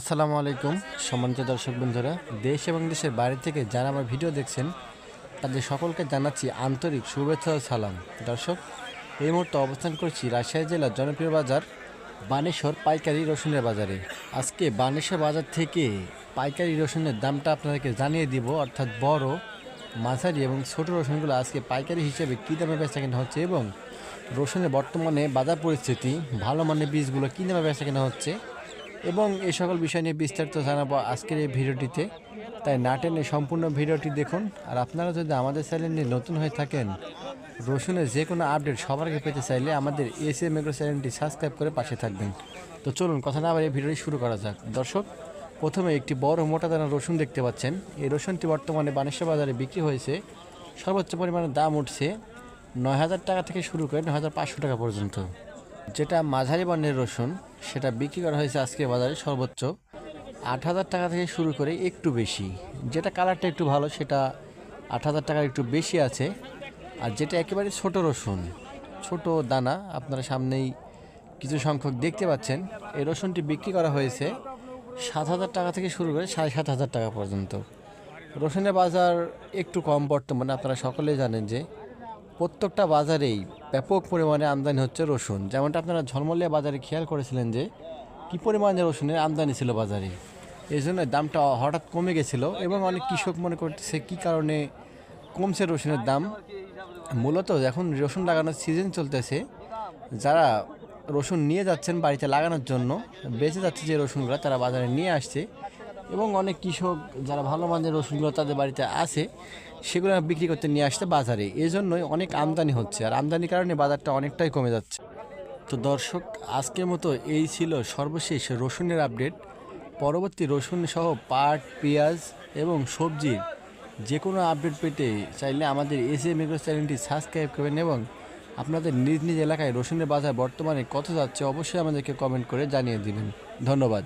আসসালামু আলাইকুম, সম্মানিত দর্শক বন্ধুরা। দেশ এবং দেশের বাইরে থেকে যারা আমার ভিডিও দেখছেন, তাদের সকলকে জানাচ্ছি আন্তরিক শুভেচ্ছা ও সালাম। দর্শক, এই মুহূর্তে অবস্থান করছি রাজশাহী জেলার জনপ্রিয় বাজার বানেশ্বর পাইকারি রসুনের বাজারে। আজকে বানেশ্বর বাজার থেকে পাইকারি রসুনের দামটা আপনাদেরকে জানিয়ে দিব, অর্থাৎ বড়, মাঝারি এবং ছোট রসুনগুলো আজকে পাইকারি হিসেবে কী দামে বেচা কেনা হচ্ছে এবং রসুনের বর্তমানে বাজার পরিস্থিতি, ভালো মানের বীজগুলো কী দামে বেচা কেনা হচ্ছে এবং এই সকল বিষয় নিয়ে বিস্তারিত জানাব আজকের এই ভিডিওটিতে। তাই না টেনে সম্পূর্ণ ভিডিওটি দেখুন। আর আপনারা যদি আমাদের চ্যানেলে নতুন হয়ে থাকেন, রসুনের যে কোনো আপডেট সবার আগে পেতে চাইলে আমাদের এস এম এগ্রো চ্যানেলটি সাবস্ক্রাইব করে পাশে থাকবেন। তো চলুন কথা না আবার এই ভিডিওটি শুরু করা যাক। দর্শক, প্রথমে একটি বড় মোটা দানা রসুন দেখতে পাচ্ছেন। এই রসুনটি বর্তমানে বানেশ্বর বাজারে বিক্রি হয়েছে। সর্বোচ্চ পরিমাণে দাম উঠছে নয় হাজার টাকা থেকে শুরু করে নয় হাজার পাঁচশো টাকা পর্যন্ত। যেটা মাঝারি বর্ণের রসুন, সেটা বিক্রি করা হয়েছে আজকে বাজারে সর্বোচ্চ। আট হাজার টাকা থেকে শুরু করে একটু বেশি। যেটা কালারটা একটু ভালো, সেটা আট হাজার টাকার একটু বেশি আছে। আর যেটা একেবারে ছোট রসুন, ছোট দানা, আপনারা সামনেই কিছু সংখ্যক দেখতে পাচ্ছেন। এই রসুনটি বিক্রি করা হয়েছে সাত হাজার টাকা থেকে শুরু করে সাড়ে সাত হাজার টাকা পর্যন্ত। রসুনের বাজার একটু কম বর্তমানে, আপনারা সকলেই জানেন যে প্রত্যেকটা বাজারেই ব্যাপক পরিমাণে আমদানি হচ্ছে রসুন। যেমনটা আপনারা ঝলমলিয়া বাজারে খেয়াল করেছিলেন যে, কী পরিমাণে রসুনের আমদানি ছিল বাজারে। এই জন্য দামটা হঠাৎ কমে গেছিল এবং অনেক কৃষক মনে করতেছে, কী কারণে কমছে রসুনের দাম? মূলত এখন রসুন লাগানোর সিজন চলতেছে। যারা রসুন নিয়ে যাচ্ছেন বাড়িতে লাগানোর জন্য, বেঁচে যাচ্ছে যে রসুনগুলো তারা বাজারে নিয়ে আসছে। এবং অনেক কৃষক যারা ভালো মানের রসুনগুলো তাদের বাড়িতে আছে, সেগুলো বিক্রি করতে নিয়ে আসতে বাজারে। এই জন্যই অনেক আমদানি হচ্ছে। আর আমদানির কারণে বাজারটা অনেকটাই কমে যাচ্ছে। তো দর্শক, আজকের মতো এই ছিল সর্বশেষ রসুনের আপডেট। পরবর্তী রসুন সহ পাট, পেঁয়াজ এবং সবজির যে কোনো আপডেট পেতে চাইলে আমাদের এস এম এগ্রো চ্যানেলটি সাবস্ক্রাইব করবেন এবং আপনাদের নিজ নিজ এলাকায় রসুনের বাজার বর্তমানে কত যাচ্ছে অবশ্যই আমাদেরকে কমেন্ট করে জানিয়ে দিবেন। ধন্যবাদ।